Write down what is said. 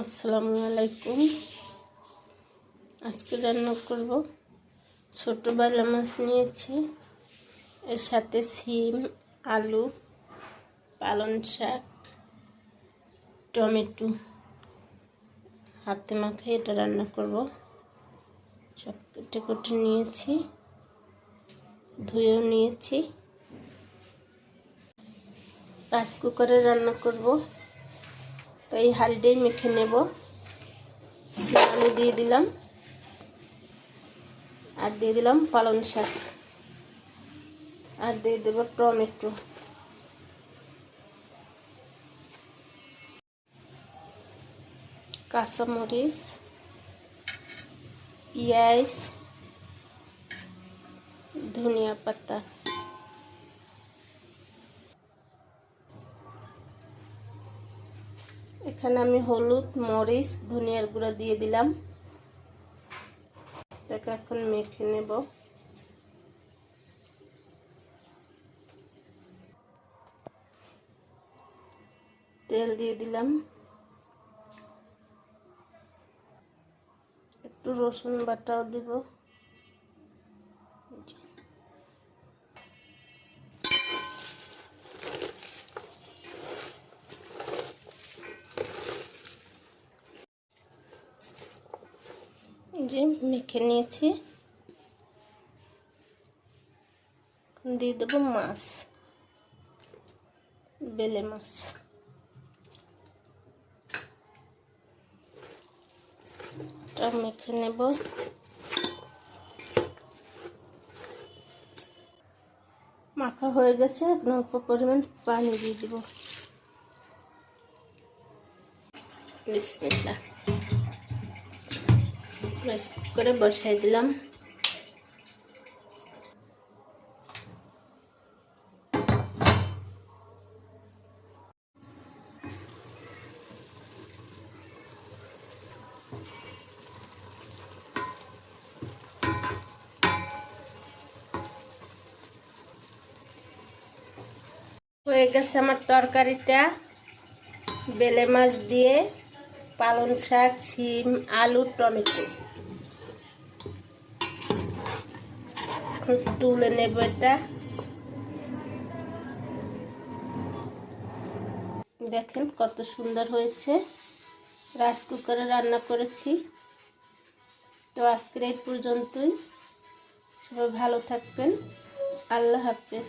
আসসালামু আলাইকুম। আজকে রান্না করব ছোট বেলা মাছ নিয়েছি। এর সাথে সিম, আলু, পালং শাক, টমেটো। হাতে মাখে এটা রান্না করব। সব কেটে কেটে নিয়েছি। ধুয়েও নিয়েছি। রাইস কুকারে রান্না করব। তো এই হাঁড়িটাই মেখে নেব। আলু দিয়ে দিলাম। আর দিয়ে দিলাম পালং শাক। আর দিয়ে দেবো টমেটো। কাঁচামরিচ, পেঁয়াজ, ধনিয়া পাতা। এখানে আমি হলুদ, মরিচ, ধনিয়ার গুঁড়া দিয়ে দিলাম। এটাকে এখন মেখে নেব। তেল দিয়ে দিলাম। একটু রসুন বাটাও দিব। যে মেখে নিয়েছি। দিয়ে দেবো মাছ, বেলে মাছ। মেখে নেব। মাখা হয়ে গেছে অল্প পরিমাণ পানি দিয়ে দিব। বিসমিল্লা রাইস কুকারে বসাই দিলাম। হয়ে গেছে আমার তরকারিটা। বেলে মাছ দিয়ে পালং শাক সিম আলু, টমেটো। তুলে নেব এটা দেখেন কত সুন্দর হয়েছে। রাইস কুকারে রান্না করেছি। তো আজকের এই পর্যন্তই। সবাই ভালো থাকবেন। আল্লাহ হাফেজ।